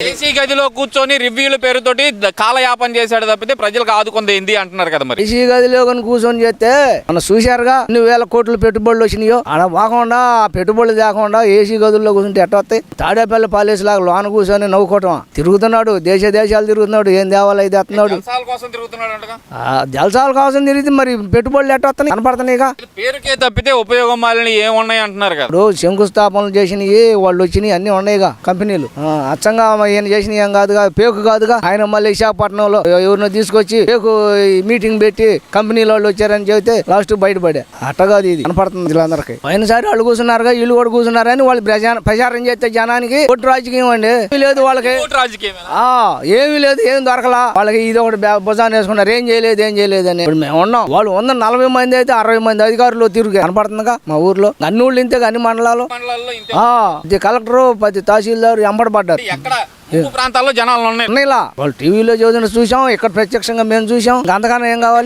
AC గదిలో కూర్చొని రివ్యూల పేరుతోటి కాలయాపన చేశాడు తప్పితే ప్రజలకు ఆదుకుంది ఏంది అంటున్నారు కదా మరి. ఏసీ గదిలో కానీ కూర్చొని చేస్తే మనం చూశారుగా ఎన్ని వేల కోట్లు పెట్టుబడులు వచ్చినాయో? అలా పోకుండా పెట్టుబడులు తేకుండా ఏసీ గదుల్లో కూర్చుంటే ఎట్ట వస్తాయి? తాడేపల్లి పాలేసి లాగా లోన కూర్చొని నవ్వుకోవటం తిరుగుతున్నాడు దేశ దేశాలు తిరుగుతున్నాడు ఏం దేవాలో ఇది ఎత్తున్నాడు జలసాల కోసం తిరుగుతున్నాడు అంటగా? ఆ జలసాలు కావాల్సిన తిరిగితే మరి పెట్టుబడులు ఎట్ట వస్తున్నాయి? కనపడుతున్నాయిగా? పేరుకే తప్పితే ఉపయోగం మాలిన ఏమున్నాయి అంటున్నారు కదా. శంకుస్థాపనలు చేసినవి వాళ్ళు వచ్చినాయి అన్ని ఉన్నాయిగా కంపెనీలు. అచ్చంగా ఈయన చేసినవి ఏం కాదుగా పేకు కాదుగా. ఆయన మళ్ళీ విశాఖపట్నంలో ఎవరినో తీసుకొచ్చి పేకు మీటింగ్ పెట్టి కంపెనీల వాళ్ళు వచ్చారని చెబితే లాస్ట్ బయటపడే. అట్ట కాదు ఇది. కనపడుతుంది వీళ్ళందరికీ. పోయినసారి వాళ్ళు కూర్చున్నారుగా వీళ్ళు కూడా కూర్చున్నారని వాళ్ళు ప్రచారం చేస్తే జనానికి ఒట్టు రాజకీయం అండి. ఏమీ లేదు వాళ్ళకి. ఓటు ఏమీ లేదు ఏం దొరకలా. వాళ్ళకి ఇది ఒకటి భుజాన్ని వేసుకున్నారు. ఏం చేయలేదు ఏం చేయలేదు అని. ఇప్పుడు మేము ఉన్నాం. వాళ్ళు వంద నలభై మంది అయితే అరవై మంది అధికారులు తిరిగి కనపడుతుందిగా మా ఊర్లో. అన్ని ఊళ్ళు ఇంతే. అన్ని మండలాలు కలెక్టర్ ప్రతి తహసీల్దార్ ఎంబడబడ్డారు ప్రాంతాల్లో జనాలు ఉన్నాయి వాళ్ళు టీవీలో చదివిన చూసాం ఇక్కడ ప్రత్యక్షంగా మేము చూసాం అంతకన్నా ఏం కావాలి?